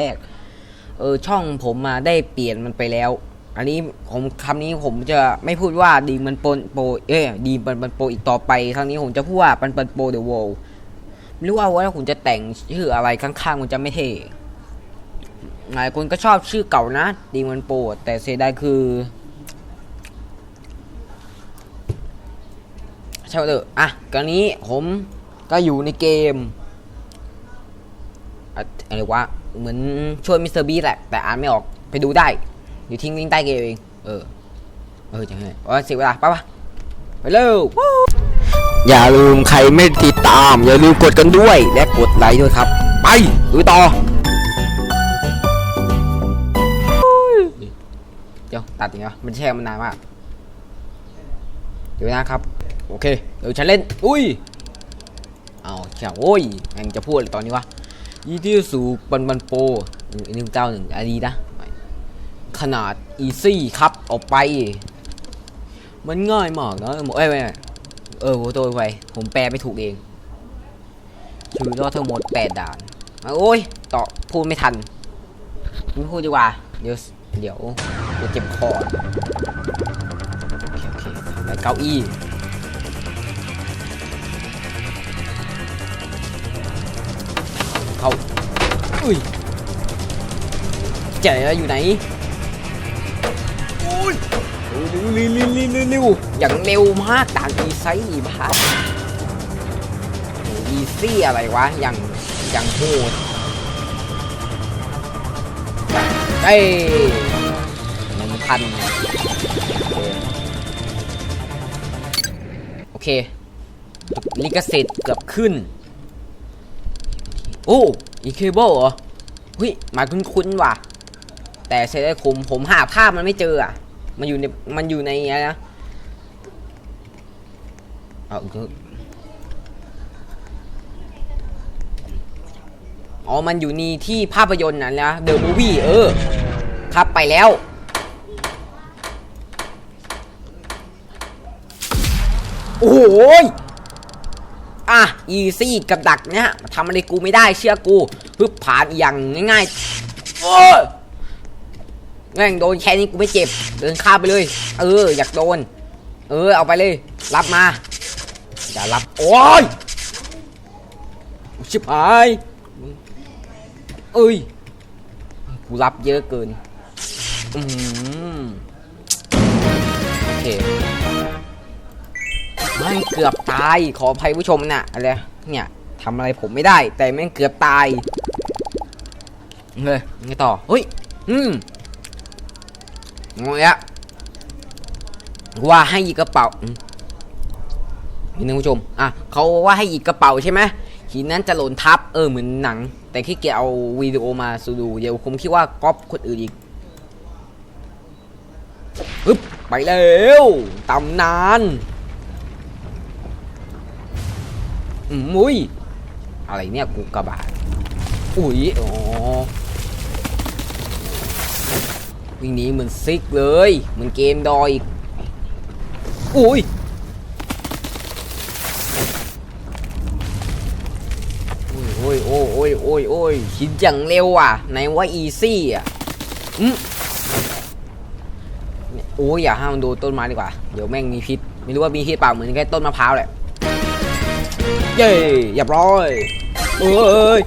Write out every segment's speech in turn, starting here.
แรก เออช่องผมมาได้เปลี่ยนมันไปแล้ว อันนี้ผมคำนี้ผมจะไม่พูดว่าดีมันปนโปรเอ้ดีมันมันโปอีกต่อไปครั้งนี้ผมจะพูดว่ามันเป็นโปรเดอะโวไม่รู้ว่าว่าผมจะแต่งชื่ออะไรข้างๆมันจะไม่เท่หลายคนก็ชอบชื่อเก่านะดีมันโปรแต่เสียดายคือใช่ไหมเถอะอะกรณีนี้ผมก็อยู่ในเกม อะไรวะ เหมือนช่วยมิสเตอร์บีแหละ แต่อ่านไม่ออกไปดูได้ อยู่ทิ้งลิงก์ใต้เกมเอง เออ เออจังไงว่าเสียเวลาไปปะไปเร็วอย่าลืมใครไม่ติดตาม อย่าลืมกดกันด้วย และกดไลค์ด้วยครับ ไปดูต่อเดี๋ยวตัดยังไงวะมันแช่มันนานมากเดี๋ยวนะครับ โอเค เดี๋ยวฉันเล่น อุ้ย เอาเฉียวโอ้ยยังจะพูดอะไรตอนนี้วะ ยี่ที่สู่บันบันโปหนึ่งเก้าหนึ่งอันนี้นะ ขนาดอีซี่ครับออกไป มันง่ายมากนะเอ้ยไม่ไม่เออโวตัวไป ผมแปลไม่ถูกเองชีวิตรอดทั้งหมดแปดด่านอะโอ้ยต่อพูดไม่ทันไม่พูดดีกว่า เดี๋ยว เดี๋ยวเดี๋ยวเจ็บคอโอเคโอเคทำอะไรเก้าอี้ อุ้ยเจ๋ออยู่ไหนอุ้ยเร็วเร็วเร็วเร็วเร็วเร็วเร็วอย่างเร็วมากด่านอีไซส์อีบ้าโอ้อีซี่อะไรวะ อย่างอย่างโหดเอ้ยหนึ่งพันโอเคลิขสิทธิ์เกือบขึ้น โอ้ อีเคเบิลเหรอเฮ้ยหมายคุ้นๆว่ะ แต่เซเลคุมผมหาภาพมันไม่เจออะ มันอยู่ในมันอยู่ในอะไรนะเอาอ๋อ มันอยู่ในที่ภาพยนตร์นั่นนะเดอะมูวี่เออ ครับไปแล้ว โอ้โหย อะอีซี่กับดักเนี่ยทำอะไรกูไม่ได้เชื่อกูปึ๊บผ่านอย่างง่ายๆโอ้แม่งโดนแค่นี้กูไม่เจ็บ เดินข้ามไปเลย เออ อยากโดน เออ เอาไปเลย รับมาอย่ารับ โอ้ยชิบหายเอ้ย กูรับเยอะเกิน อืมโอเค ม่เกือบตายขออภัยผู้ชมนะอะไรเนี่ยทำอะไรผมไม่ได้ แต่แม่งเกือบตายเลยไงต่อเฮ้ยอืมงงอะว่าให้อีกกระเป๋านี่นึงผู้ชมอะเขาว่าให้อีกกระเป๋าใช่ไหมหินนั้นจะหล่นทับเออเหมือนหนัง แต่ขี้เกียจเอาวิดีโอมาสูดูเดี๋ยวผมคิดว่าก๊อปคนอื่นอีกปึ๊บไปเร็วตำนาน มอุ้ย อะไรเนี่ยกูกระบาดอุ้ยอ๋อวิ่งหนีเหมือนซิกเลยเหมือนเกมดอยอีกอุ้ยโอ้ยโอ้ยโอ้ยโอ้ยโอ้ยคิดอย่างเร็วอะไหนว่าอีซี่อะอืมโอ้ยอย่าห้ามมันดนต้นไม้ดีกว่า เดี๋ยวแม่งมีพิษ ไม่รู้ว่ามีพิษเปล่าเหมือนแค่ต้นมะพร้าวแหละ เย้เรียบร้อยเอ้ย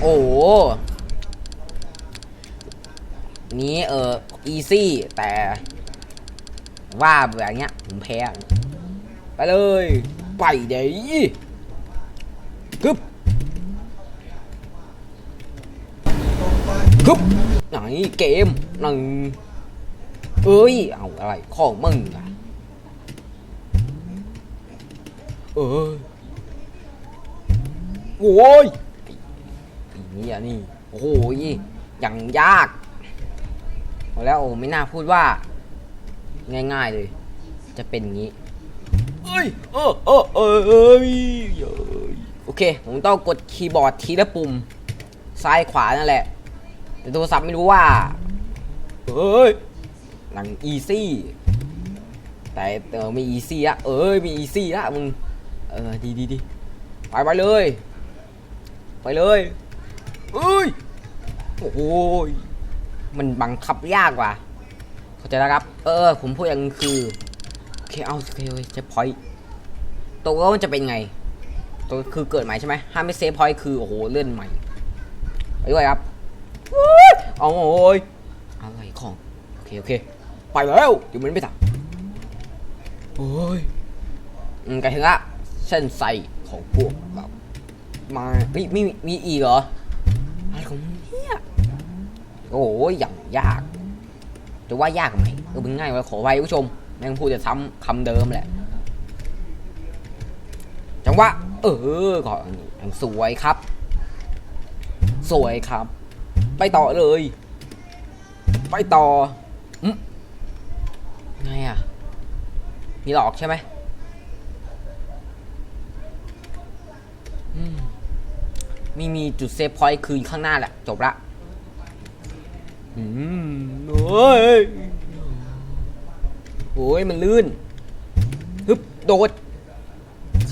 โอ้โหนี้เอออีซี่แต่ว่าแบบเนี้ยผมแพ้ ไปเลย ไปเดี๋ยวกึบกึบไหนเกมหนึ่ง เอ้ย เอาอะไรของมึงอะเออโอ้ยไอ้นี่อะนี่ โอ้โหอย่างยากเอาแล้วโอ้ไม่น่าพูดว่า ง่ายๆเลย จะเป็นอย่างนี้เอ้ยเออเออเออเอ้ยเอ้ยโอเค ผมต้องกดคีย์บอร์ดทีละปุ่ม ซ้ายขวานั่นแหละ แต่โทรศัพท์ไม่รู้ว่าเฮ้ย หนังอีซี่ แต่เออไม่อีซี่ละเอ้ยมีอีซี่ละมึง เออดีดีดีไปไปเลย ไปเลยเอ้ยโอ้ยมันบังคับยากกว่าเข้าใจแล้วครับ เออ ผมพูดอย่างคือโอเคเอาโอเคเซฟพอยต์ตัวก็มันจะเป็นไง ตัวคือเกิดใหม่ใช่ไหมห้ามไม่เซฟพอยต์คือโอ้โหเลื่อนใหม่ไปด้วยครับโอ้ยเอาโอ้ยอะไรของ โอเค โอเค ไปแล้วเดี๋ยวมันไม่ทันโอ้ยอืมไกลถึงละเส้นใสของพวกเรามาเฮ้ยมีมีอีกเหรออะไรของมึงเนี่ยโอ้ยอย่างยากจะว่ายากไหมเออมันง่ายไว้ขอไว้ผู้ชมแม่งพูดจะซ้ำคำเดิมแหละจังหวะเออก่อนอย่างสวยครับ สวยครับ ไปต่อเลย ไปต่ออืม ไงอะ มีหลอกใช่ไหมอืมมีมีจุดเซฟพอยต์คือข้างหน้าแหละ จบละ อืมโอ้ยโอ้ยมันลื่น ฮึบ โดด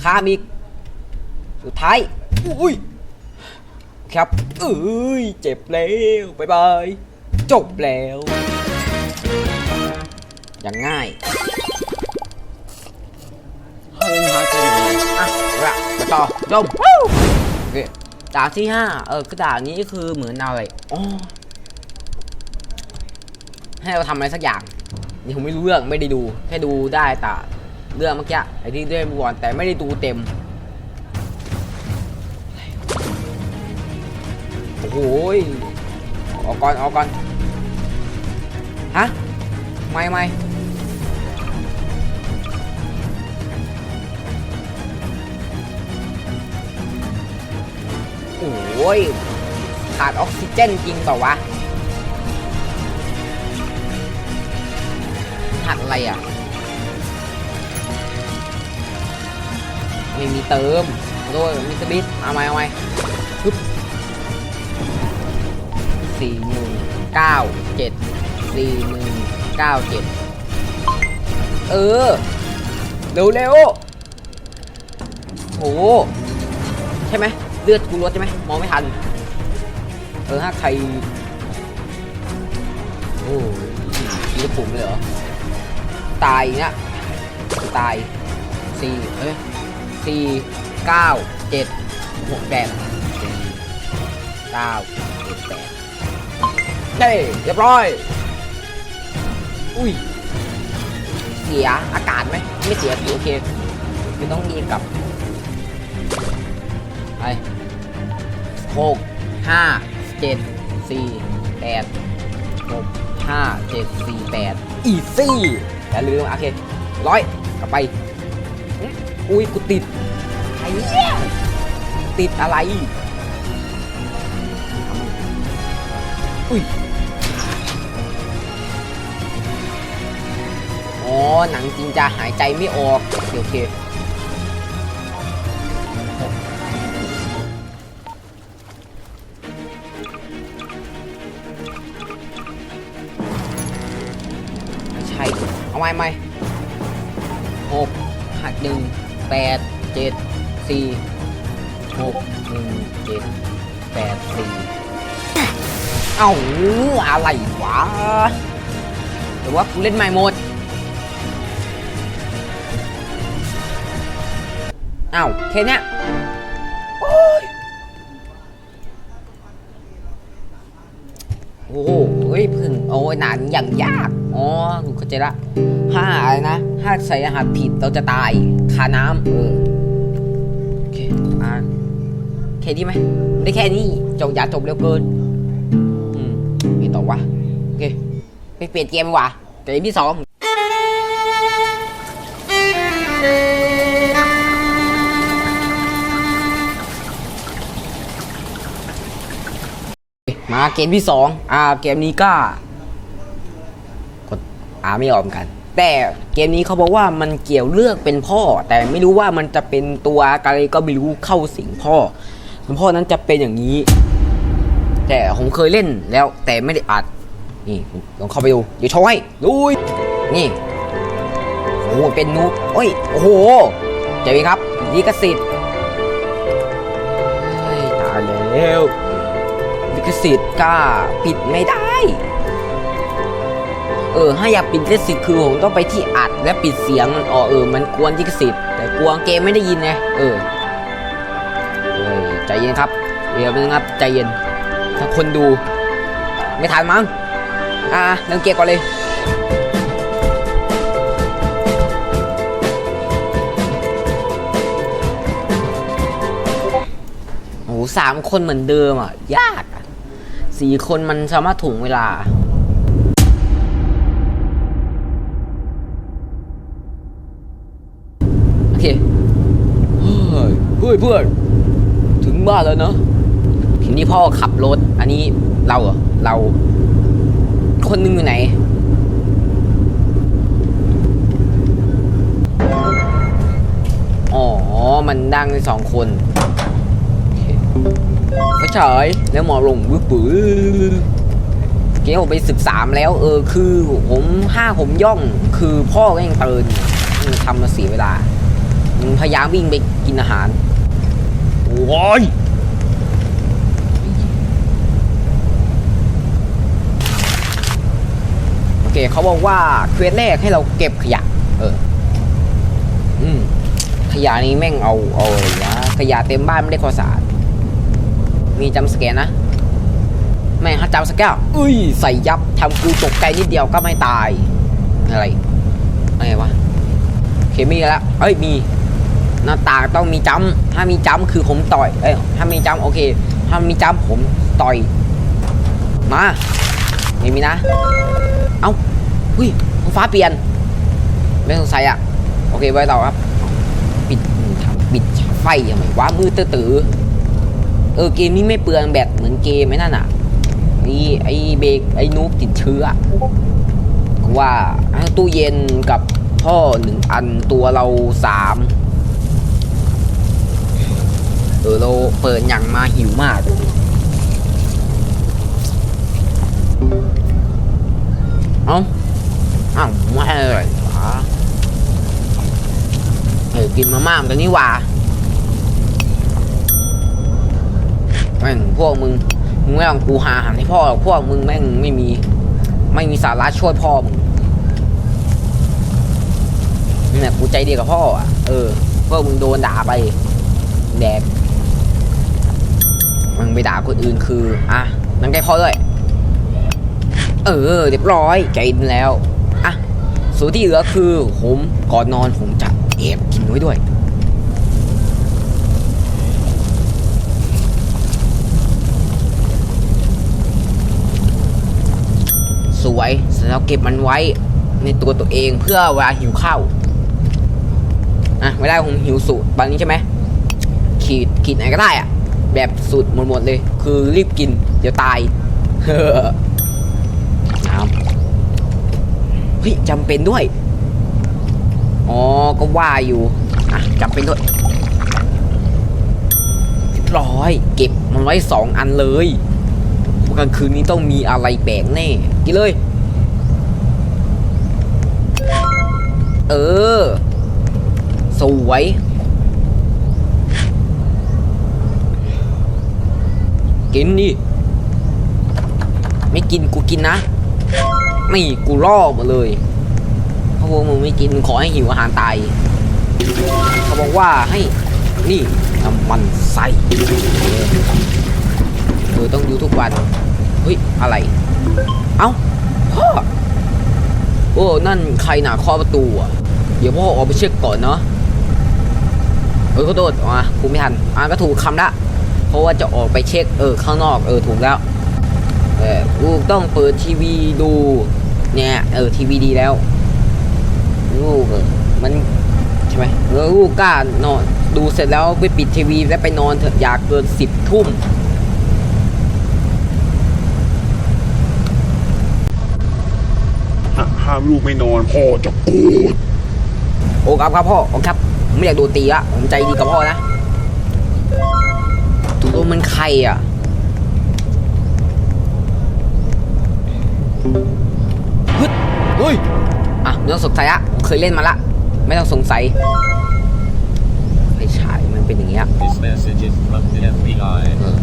ข้ามอีก สุดท้าย อุ้ย ครับ เอ้ย เจ็บแล้วบายบาย จบแล้ว อย่างง่ายเฮ้ยฮะคืออะเอาละไปต่อจบโอเคด่านที่ห้าเออกระดาษนี้คือเหมือนอะไรอ๋อให้เราทำอะไรสักอย่างนี่ผมไม่รู้เรื่องไม่ได้ดู แค่ดูได้แต่เรื่องเมื่อกี้ไอ้ที่ได้บอลแต่ไม่ได้ดูเต็มโอ้โหยออกก่อนออกก่อนฮะไม่ไม่ โอ้ย ขาดออกซิเจนจริงเปล่าวะขาดอะไรอะ ไม่มีเติมโดยมิสบิทเอาไหมเอาไหมฮึบสี่หนึ่งเก้าเจ็ดสี่หนึ่งเก้าเจ็ดเออ เร็วเร็วโอ้โหใช่ไหม เลือดกูลดใช่ไหมมองไม่ทัน เออถ้าใคร โอ้ยมีปุ่มเลยเหรอ ตายอย่างเงี้ยตายสี่เอ้ยสี่เก้าเจ็ดหกแปดเก้าเจ็ดแปดเฮ้ยเรียบร้อย อุ้ย เสียอากาศไหม ไม่เสียโอเคคือต้องรีบกลับไป หกห้าเจ็ดสี่แปดหกห้าเจ็ดสี่แปดอีซี่อย่าลืมโอเคร้อยกลับไปอุ๊ยอุ้ยกูติดไอ้เหี้ยติดอะไร อุ้ยอ๋อหนังจริงจะหายใจไม่ออกโอเคโอเค สี่หกหนึ่งเจ็ดแปดสี่เอ้าอะไรวะหรือว่ากูเล่นใหม่หมดเอ้าแค่เนี้ยโอ้ยโอ้ยพึ่งโอ้ยหนานอย่างยากอ๋อถูเข้าใจละห้าอะไรนะถ้าใส่รหัสผิดเราจะตายคาน้ำเออ แค่นี้ไหมได้แค่นี้จบอย่าจบเร็วเกิน อืมไม่ต่อวะโอเคไปเปลี่ยนเกมดีกว่ะเกมที่สองมาเกมที่สองอ่า เกมนี้ก็ กดอ่าไม่ยอมกัน แต่เกมนี้เขาบอกว่ามันเกี่ยวเลือกเป็นพ่อ แต่ไม่รู้ว่ามันจะเป็นตัวอะไรก็ไม่รู้เข้าสิงพ่อ คุณพ่อนั้นจะเป็นอย่างนี้ แต่ผมเคยเล่นแล้วแต่ไม่ได้อัด นี่ลองเข้าไปดู เดี๋ยวโชว์ให้ดูยนี่ โอ้โหเป็นนูโอ้ย โอ้โหเจ๋งครับลิขสิทธิ์เฮ้ยตายแล้วลิขสิทธิ์กล้าปิดไม่ได้ เออ ถ้าอยากปิดลิขสิทธิ์คือผมต้องไปที่อัดและปิดเสียงมันออกเออ มันกวนลิขสิทธิ์แต่กวนเกมไม่ได้ยินไง เออ ใจเย็นครับเดี๋ยวนึงครับใจเย็น ถ้าคนดู ไม่ทันมั้งอะเริ่มเกมก่อนเลยโอ้โหสามคนเหมือนเดิมอะ ยากสี่คนมันสามารถถ่วงเวลาโอเคเฮ้ยเพื่อนเพื่อน ถึงบ้านแล้วเนอะทีนี้พ่อขับรถ อันนี้เราเหรอเรา คนนึงอยู่ไหน อ๋อ มันดังในสองคนไม่ใช่แล้วหมอลงวื้อปื้อเกี้ผมไปสิบสามแล้ว เออ คือผมห้าผมย่อง คือพ่อก็ยังตื่นทำมาเสียเวลา พยายามวิ่งไปกินอาหาร โอ้ย โอเคเขาบอกว่าเควสแรกให้เราเก็บขยะ เออ อืม ขยะนี้แม่งเอาเอาอะไรวะขยะเต็มบ้านไม่ได้ความสะอาดมีจำสแกนนะ แม่งถ้าจำสแกนอุ้ย ใส่ยับทำกูตกใจนิดเดียวก็ไม่ตาย อะไร อะไรวะเคมีแล้วเอ้ย มีหน้าต่างต้องมีจ้ำถ้ามีจ้ำคือผมต่อย เอ้ย ถ้ามีจ้ำโอเค ถ้ามีจ้ำผมต่อย มาไม่มีนะ เอ้าหุ้ยฟ้าเปลี่ยน ไม่สงสัยอะ โอเคไว้ต่อครับ ปิดทำปิดไฟยังไงวะมือตื้อเออเกมนี้ไม่เปลืองแบตเหมือนเกมไอ้นั่นอะไอ้ไอ้เบรกไอ้นูบติดเชื้อกูว่าตู้เย็นกับพ่อหนึ่งอันตัวเราสามเออเราเปิดอย่างมาหิวมาก เอ้าอ้าวไม่อะไรวะเออกินมาม่ามือนกันนี่หว่าแม่งพวกมึงมึงไม่ต้องกูหาอาหารให้พ่อหรอกพวกมึงแม่งไม่มี ไม่มีสาระช่วยพ่อมึงเนี่ยกูใจดีกับพ่ออะเออพวกมึงโดนด่าไปแดกมึงไปด่าคนอื่นคือ อะนั่นใกล้พ่อด้วย เออเรียบร้อยใจดีแล้วอะส่วนที่เหลือคือผมก่อนนอนผมจะแอบกินไว้ด้วยสวยเสร็จแล้วเก็บมันไว้ในตัวตัวเองเพื่อเวลาหิวข้าวอะไม่ได้ผมหิวสูตรตอนนี้ใช่ไหมขีดขีดไหนก็ได้อะแบบสูตรหมดเลย คือรีบกิน เดี๋ยวตาย เฮ้ยจำเป็นด้วย อ๋อ ก็ว่าอยู่ อะจำเป็นด้วยร้อย เก็บมันไว้สองอันเลยกลางคืนนี้ต้องมีอะไรแปลกแน่ กินเลย เออ สวย กินดิ ไม่กินกูกินนะ นี่กูล่อหมดเลยเพราะว่ามึงไม่กินขอให้หิวอาหารตายเขาบอกว่าให้นี่น้ำมันใส่เออต้องดูทุกวันเฮ้ยอะไร เอ้าพ่อโอ้นั่นใครหนาเคาะประตูอะเดี๋ยวพ่อออกไปเช็คก่อนเนาะเออขอโทษอะกูไม่ทันอะก็ถูกคำละเพราะว่าจะออกไปเช็คเออข้างนอกเออถูกแล้ว เออกูต้องเปิดทีวีดู เนี่ย เออทีวีดีแล้วลูกเออมันใช่ไหมแล้วลูกกล้านอนดูเสร็จแล้วไปปิดทีวีแล้วไปนอนเถอะอยากเกินสิบทุ่มหาห้ามลูกไม่นอนพ่อจะโกรธโอ้ครับครับพ่อโอ้ครับผมไม่อยากโดนตีละผมใจดีกับพ่อนะตัวมันใครอะ ฮึดเฮ้ยอะไม่ต้องสงสัยละผมเคยเล่นมาละ ไม่ต้องสงสัยไฟฉเป็นอย่างเงี้ย This message is from the FBI. เออ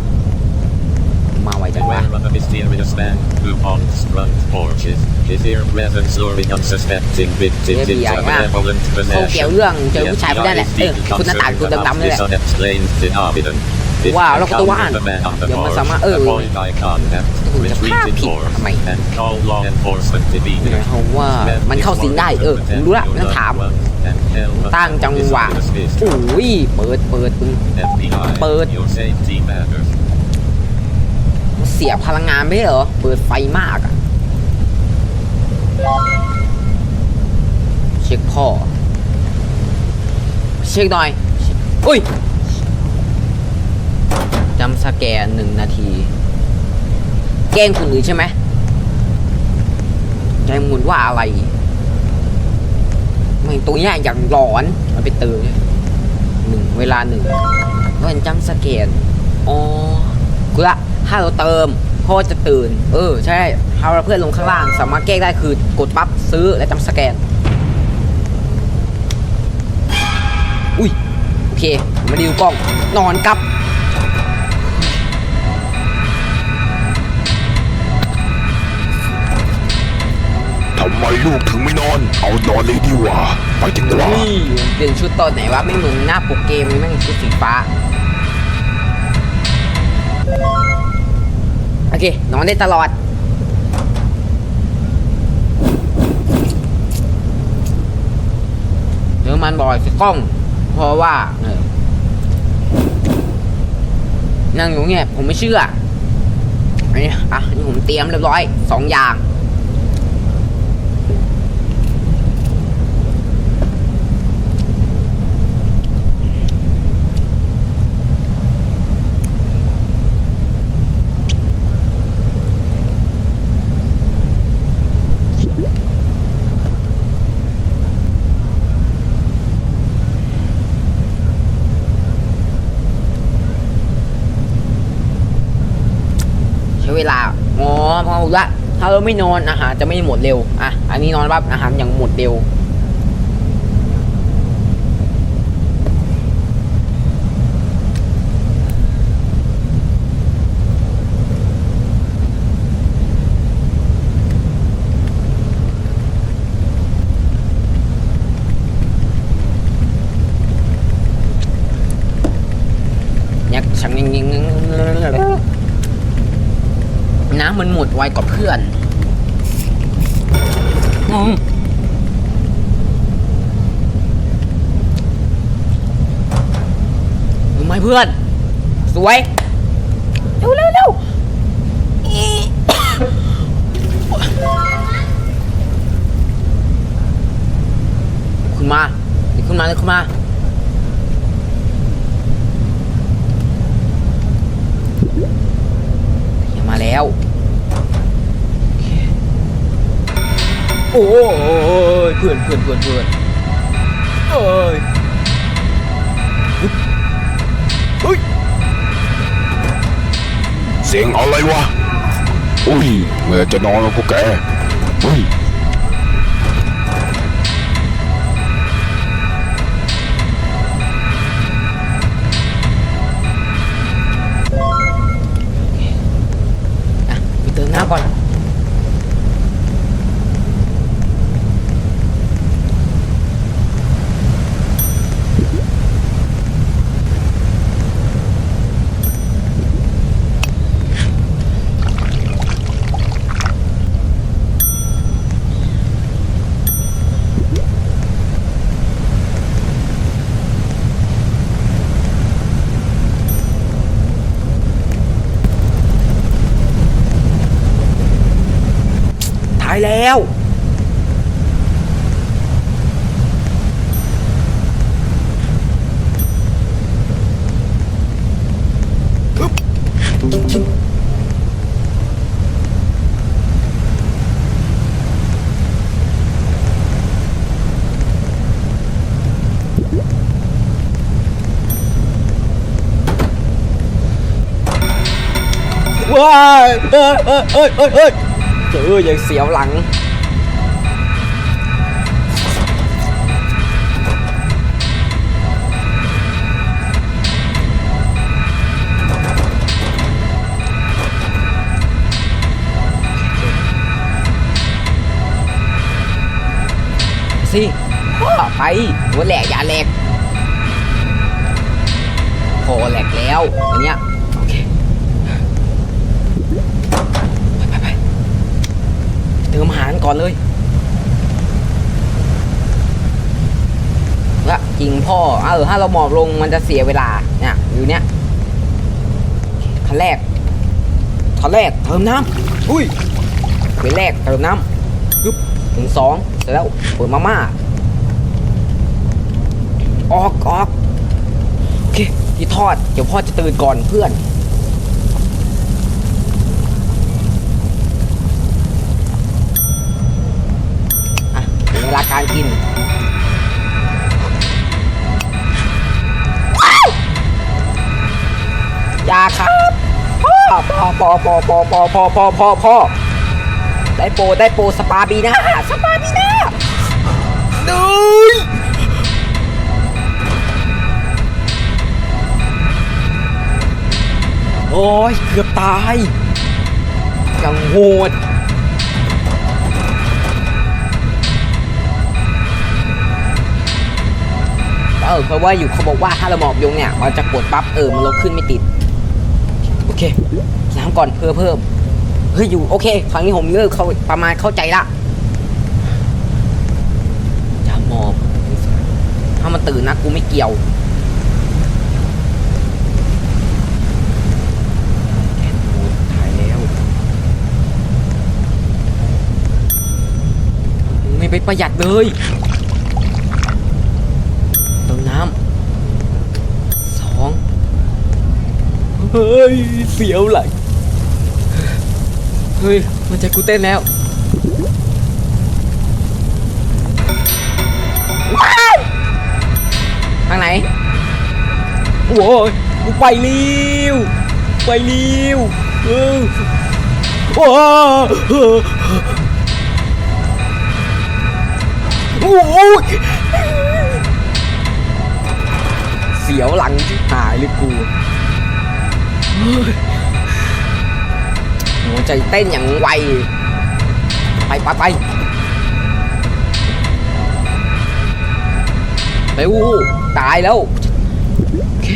มาไวจังวะ Beware of a mysterious man who haunts front porches. His ear presence luring unsuspecting victims into FBI a อะ benevolent เขาเกี่ยว possession. เรื่องเจอผู้ชายคนนั้นแหละเออคุณหน้าต่างคุณดำๆนี่แหละ This unexplained phenomenon. This ว้าวเราก็ตัวว่าน encountered the man on the เดี๋ยวมัน porch, สามารถเออ avoid eye contact, คุณจะพลาด retreat ผิด indoors, ทำไม and call law enforcement to be หมาย there. ความว่ามันเข้าสิงได้เออผมรู้ละไม่ต้องถามตั้งจังหวะโอ้ยเปิดเปิดมึง FBI, Bird. your safety matters. เสียพลังงานไม่ใช่เหรอเปิดไฟมากอะเช็คพ่อเช็คหน่อยอุ้ย จำสแกนหนึ่งนาที แกล้งคนอื่นใช่ไหมใจมุนว่าอะไรไม่ตัวเนี้ยอย่างหลอนมันไปเติมเนี่ยหนึ่งเวลาหนึ่งก็เป็นจำสแกนอ๋อกูละถ้าเราเติมพ่อจะตื่น เออ ใช่ถ้าเราเพื่อนลงข้างล่าง สามารถแก้ได้คือกดปั๊บซื้อและจำสแกน อุ้ย โอเค มาดูกล้อง นอนกับ ทำไมลูกถึงไม่นอน เอานอนเลยดีกว่า ไปถึงว่า นี่เปลี่ยนชุดตอนไหนวะไม่เหมือนหน้าปกเกมแม่งชุดสีฟ้า โอเค นอนได้ตลอด เดี๋ยวมันบอกสิกล้อง เพราะว่าเออนั่งอยู่เนี่ยผมไม่เชื่ออันนี้อะนี่ผมเตรียมเรียบร้อยสองอย่าง ใช้เวลา อ๋อพอรู้ ละ ถ้าเราไม่นอนอาหารจะไม่หมดเร็ว อะ อันนี้นอนปั๊บอาหารยังหมดเร็ว ยักชังยิงยิง น้ำมันหมดไวกว่าเพื่อนอืมรู้ไหมเพื่อน สวย เร็วเร็วเร็วคุณมาเดี๋ยวคุณมาเดี๋ยวคุณมาอย่ามาแล้ว โอ้ยเพื่อนเพื่อนเพื่อนเพื่อนเอ้ยเฮ้ยเสียงอะไรวะอุ้ยเมื่อจะนอนแล้วพวกแกอุ้ยอะไปเติมน้ำก่อน แล้วว้ายเอ้ย เจออย่างเสียวหลัง สิไปหัวแหลกอย่าแหลกพอแหลกแล้วอันเนี้ย เติมอาหารก่อนเลยละจริงพ่อเออถ้าเราหมอบลงมันจะเสียเวลาเนี่ยอยู่เนี้ยขั้นแรกขั้นแรกเติมน้ำอุ้ยขั้นแรกเติมน้ำปึ๊บถึงสองเสร็จแล้วเปิดมาม่าออกออกโอเคที่ทอดเดี๋ยวพ่อจะตื่นก่อนเพื่อน อะถึงเวลา การกินว้าวอย่าครับพ่อพ่อพ่อพ่อพ่อพ่อพ่อพ่อพ่อพ่อได้โปรได้โปรสปาบีนาสปาบีนาดูยโอ้ยเกือบตายยังโหด เออเพราะว่าอยู่เขาบอกว่าถ้าเราหมอบยงเนี่ยมันจะกดปั๊บเออมันลงขึ้นไม่ติด โอเคน้ำก่อนเพื่อเพิ่มเฮ้ยอยู่โอเคครั้งนี้ผมเริ่มเขาประมาณเข้าใจละจะหมอบถ้ามันตื่นนะกูไม่เกี่ยวแอนโอ้ถ่ายแล้วไม่ไปประหยัดเลย เติมน้ำสอง เฮ้ย เสียวไหลเฮ้ย มันใจะกูเต้นแล้วว้ายทางไหนโว้ยกูไปเร็วไปเร็วเออว้าวโอ้ยเสียวหลังที่หายเลยกูเฮ้ย หัวใจเต้นอย่างไว ไปไปไปไปวูตายแล้วโอเค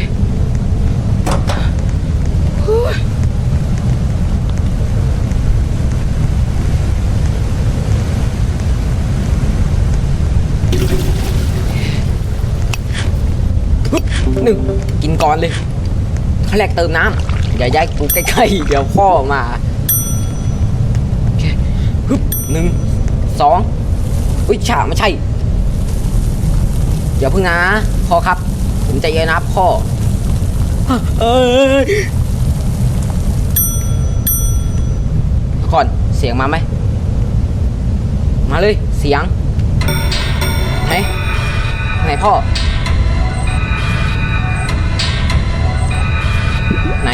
หนึ่งกินก่อนเลยขั้นแรกเติมน้ำ อย่าย้ายกูใกล้ๆเดี๋ยวพ่อมาโอเคฮึบหนึ่งสองอุ้ยฉาไม่ใช่อย่าเพิ่งนะพ่อครับ ผมใจเย็นนะพ่อเอ้ยก่อนเสียงมาไหมมาเลยเสียงไหนไหนพ่อไหน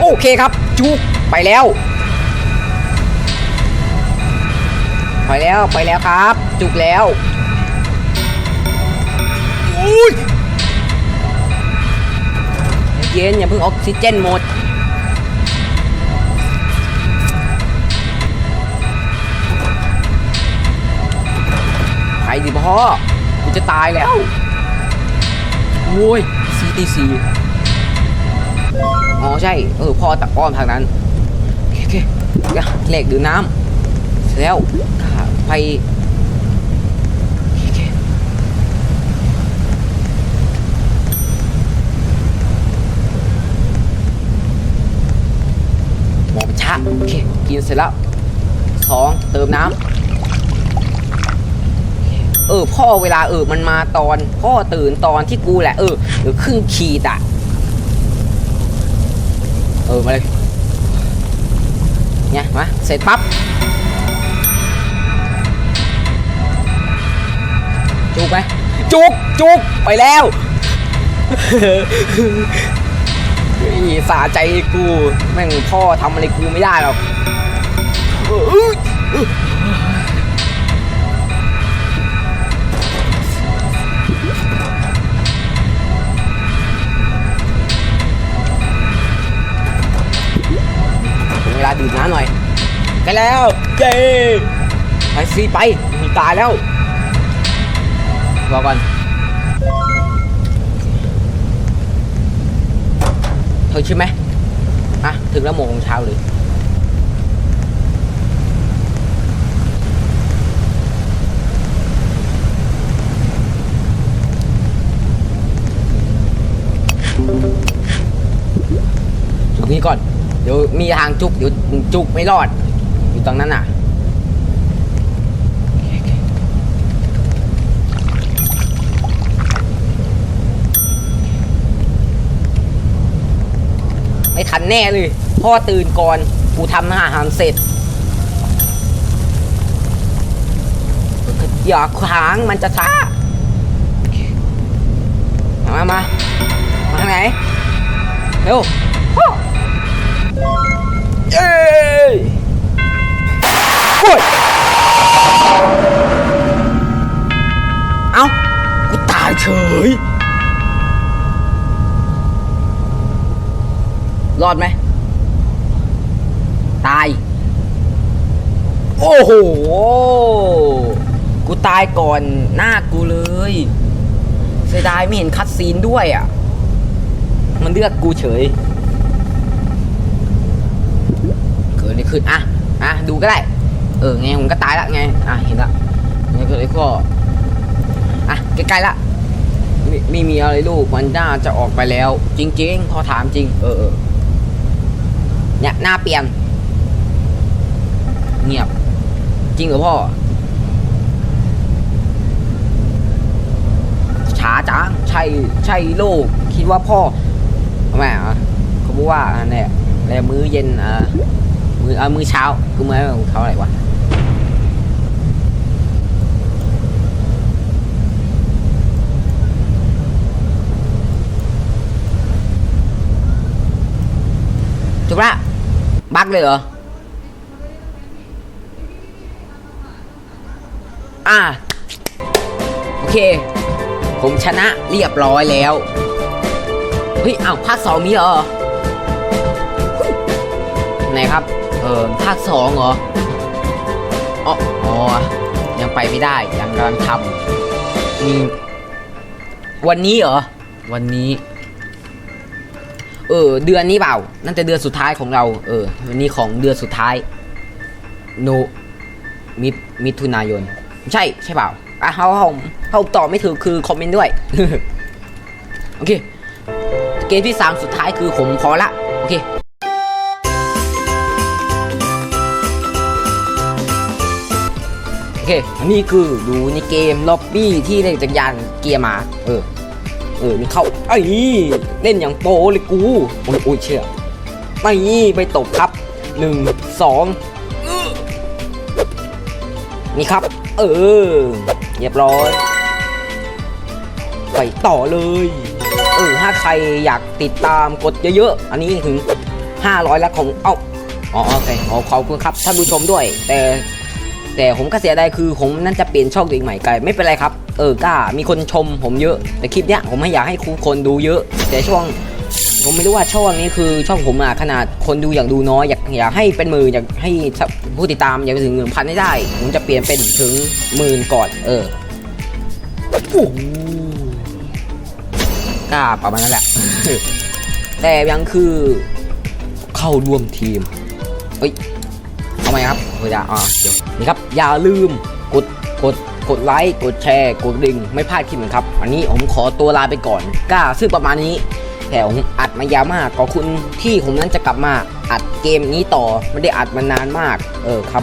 โอเคครับจุกไปแล้ว ไปแล้วไปแล้วครับ จุกแล้วอุ้ยเย็นอย่าเพิ่งออกซิเจนหมดไปดิพ่อกูจะตายแล้วโอ้ย CTC อ๋อใช่ เออพ่อตักอ้อมทางนั้นโอเคเหล็กดื่มน้ำเสร็จแล้วไปโอเคหมอประชะโอเค กินเสร็จแล้วสองเติมน้ำเออ พ่อเวลาเออมันมาตอน พ่อตื่นตอนที่กูแหละ เออหรือครึ่งขีดอะ เออมาเลยเนี่ยมาเสร็จปั๊บจุกไหมจุกจุกไปแล้วอีสาใจกู แม่งพ่อทำอะไรกูไม่ได้หรอก ดื่มน้ำหน่อยไปแล้วเย้ไปสิไปมึงตายแล้วรอก่อนเธอใช่ไหมอะถึงแล้วโมงเช้าเลยตรงนี้ก่อน เดี๋ยวมีทางจุกเดี๋ยวจุกไม่รอด อยู่ตรงนั้นน่ะไม่ทันแน่เลย พ่อตื่นก่อน กูทำอาหารเสร็จอย่าขวางมันจะช้า มา มา มาทางไหน เร็ว เฉย รอดไหม ตาย โอ้โห กูตายก่อนหน้ากูเลย เสียดายไม่เห็นคัดซีนด้วยอะ มันเลือกกูเฉย เกิดอะไรขึ้นอะ อะ ดูก็ได้ เออ ไงผมก็ตายละไง อะ เห็นละไงเกิดอะไรก็อะใกล้ๆละ ไม่ไม่มีอะไรลูกมันน่าจะออกไปแล้ว จริงๆพอถามจริง เออเนี่ยหน้าเปลี่ยน เงียบ จริงเหรอพ่อ ช้าจังใช่ใช่ลูก คิดว่าพ่อทำไมอะเขาบอกว่าเนี่ยอะไรมื้อเย็นอะมื้ออะมื้อเช้าคือมื้อของเขาอะไรวะ จบละบักเลยเหรอ อะโอเค ผมชนะเรียบร้อยแล้ว เฮ้ยอ้าวภาคสองมีเหรอ ไหนครับ เออภาคสองเหรออ๋ออ๋อยังไปไม่ได้ ยังกำลังทำมีวันนี้เหรอ วันนี้ เออ เดือนนี้เปล่านั่นจะเดือนสุดท้ายของเรา เออ วันนี้ของเดือนสุดท้าย โนมิมิถุนายน ใช่ใช่เปล่าอะเขาเขาเขาตอบไม่ถูกคือคอมเมนต์ด้วย โอเค เกมที่3สุดท้ายคือผมพอละ โอเคโอเค อันนี้คือดูในเกมล็อบบี้ที่เล่นจักรยานเกียร์มา เออ เออนี่เข้าไอ้เล่นอย่างโปรเลยกูโอ้ยโอ้ยเชื่อไม่ไปตบครับหนึ่งสองนี่ครับ เออเรียบร้อย ไปต่อเลย เออถ้าใครอยากติดตามกดเยอะๆ อันนี้ถึง 500 แล้วของเอ้าอ๋อโอเคขอขอบคุณครับท่านผู้ชมด้วย แต่แต่ผมก็เสียดายคือผมนั่นจะเปลี่ยนช่องตัวเองใหม่ไกลไม่เป็นไรครับ เออกล้ามีคนชมผมเยอะแต่คลิปเนี้ยผมไม่อยากให้คนดูเยอะ แต่ช่วง ผมไม่รู้ว่าช่องนี้คือช่องผมอะขนาดคนดูอยากดูน้อยอยากอยากให้เป็นหมื่นอยากให้ผู้ติดตามอยากไปถึงหมื่นพันให้ได้ ผมจะเปลี่ยนเป็นถึงหมื่นก่อน เออโอ้โหกล้าประมาณนั้นแหละ แต่ยังคือเข้าร่วมทีม เอ้ยเอาไมครับเวลาอ่าเดี๋ยวนี่ครับ อย่าลืมกดกด กดไลค์กดแชร์กดดิ่งไม่พลาดคลิปเหมือนครับอันนี้ผมขอตัวลาไปก่อนกล้าซึ่งประมาณนี้ แต่ผมอัดมายาวมากขอบคุณที่ผมนั้นจะกลับมาอัดเกมนี้ต่อไม่ได้อัดมานานมาก เออครับ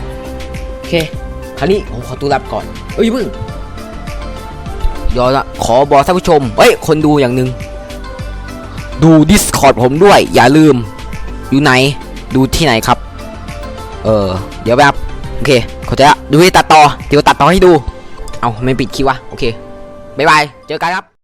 โอเคคราวนี้ผมขอตัวลาไปก่อนเอ้ยอย่าเพึ่งเดี๋ยวละขอบอกท่านผู้ชมเอ้ยคนดูอย่างหนึ่งดู Discord ผมด้วย อย่าลืม อยู่ไหน ดูที่ไหนครับ เออ เดี๋ยวแบบ โอเค ขอจะดูที่ตัดต่อ เดี๋ยวตัดต่อให้ดู เอาไม่ปิดคิววะโอเค บ๊ายบาย เจอกันครับ